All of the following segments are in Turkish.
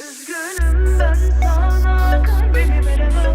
Üzgünüm ben sana kalbimi veremem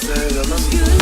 Seviyorsun sandım